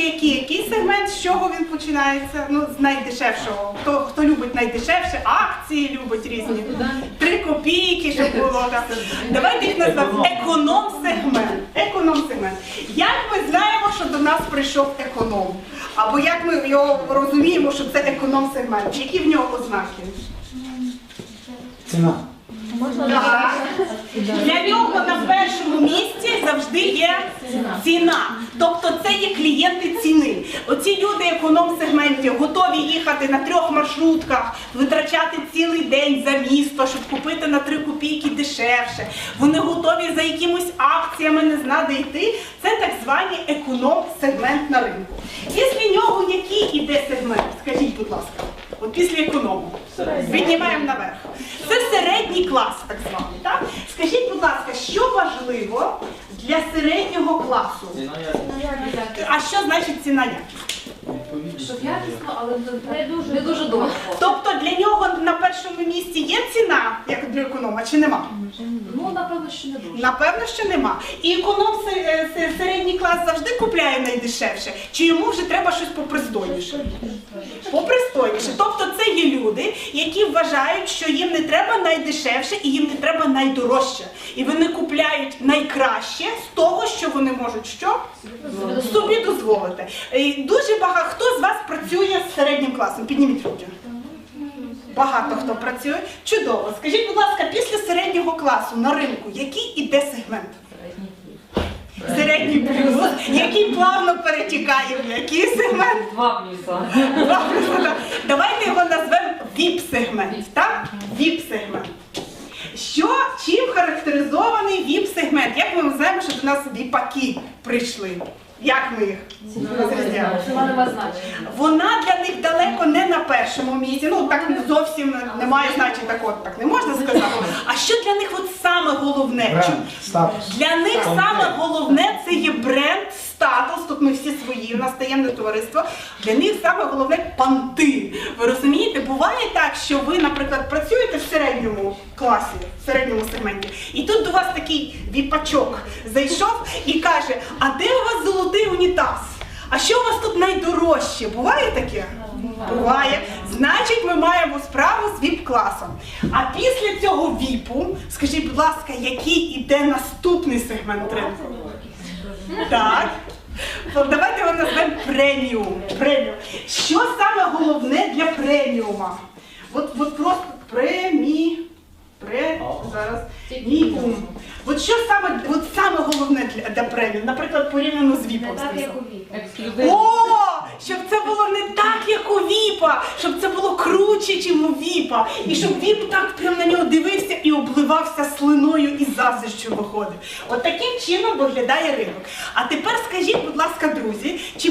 який, який сегмент, з чого він починається? Ну, з найдешевшого. Хто, хто любить найдешевше, акції любить різні. Три копійки, щоб було. Так. Давайте їх назвемо економ-сегмент. Економ-сегмент. Як ми знаємо, що до нас прийшов економ? Або як ми його розуміємо, що це економ-сегмент? Які в нього ознаки? Ціна. Так. Для нього на першому місці завжди є ціна. Тобто це є клієнти ціни. Оці люди економ-сегменті готові їхати на трьох маршрутках, витрачати цілий день за місто, щоб купити на три копійки дешевше. Вони готові за якимись акціями не знати йти. Це так званий економ-сегмент на ринку. Після нього який іде сегмент? Скажіть, будь ласка. От після економу. Піднімаємо наверх. Це середній клас, так званий. Так? Скажіть, будь ласка, що важливо для середнього класу? А що значить ціна якість? Щоб якісно, але не дуже, не дуже довго. Тобто для нього на першому місці є ціна, як для економа, чи нема? Ну, напевно, що не дуже. Напевно, що нема. І економ е, се- середній клас завжди купляє найдешевше, чи йому вже треба щось попристойніше? Попристойніше. Тобто це є люди, які вважають, що їм не треба найдешевше і їм не треба найдорожче. І вони купляють найкраще з того, що вони можуть що? собі дозволити. І дуже багато хто з вас працює з середнім класом. Підніміть руки. Багато хто працює. Чудово. Скажіть, будь ласка, після середнього класу на ринку який іде сегмент? Середній плюс, який плавно перетікає в який сегмент? Два плюса. Два плюс. Давайте його назвемо VIP-сегмент. Так? VIP-сегмент. Що, чим характеризований VIP-сегмент? Як ми знаємо, що до нас віпаки прийшли? Як ми їх розрізняємо? Вона для них далеко не на першому місці. Ну так зовсім немає значення так от так не можна сказати. А що для них от саме головне? Бренд, Чому- статус. Для них саме головне це є бренд, статус. Тут ми всі свої, у нас таємне товариство. Для них саме головне панти. Ви розумієте, буває так, що ви, наприклад, працюєте в середньому класі, в середньому сегменті, і тут до вас такий віпачок зайшов і каже: А де у вас золотий унітаз? А що у вас тут найдорожче? Буває таке? Буває. Значить, ми маємо справу з віп-класом. А після цього віпу, скажіть, будь ласка, який іде наступний сегмент ринку? Так. Давайте назвемо преміум. Преміум. Що саме головне для преміума? От, от просто премі. Пре, зараз. Міум. От що саме, от саме головне для, для преміум? Наприклад, порівняно з віпом. скажімо. Щоб це було круче, ніж у Віпа. І щоб Віп так прям на нього дивився і обливався слиною і заздрощю виходив. От таким чином виглядає ринок. А тепер скажіть, будь ласка, друзі, чи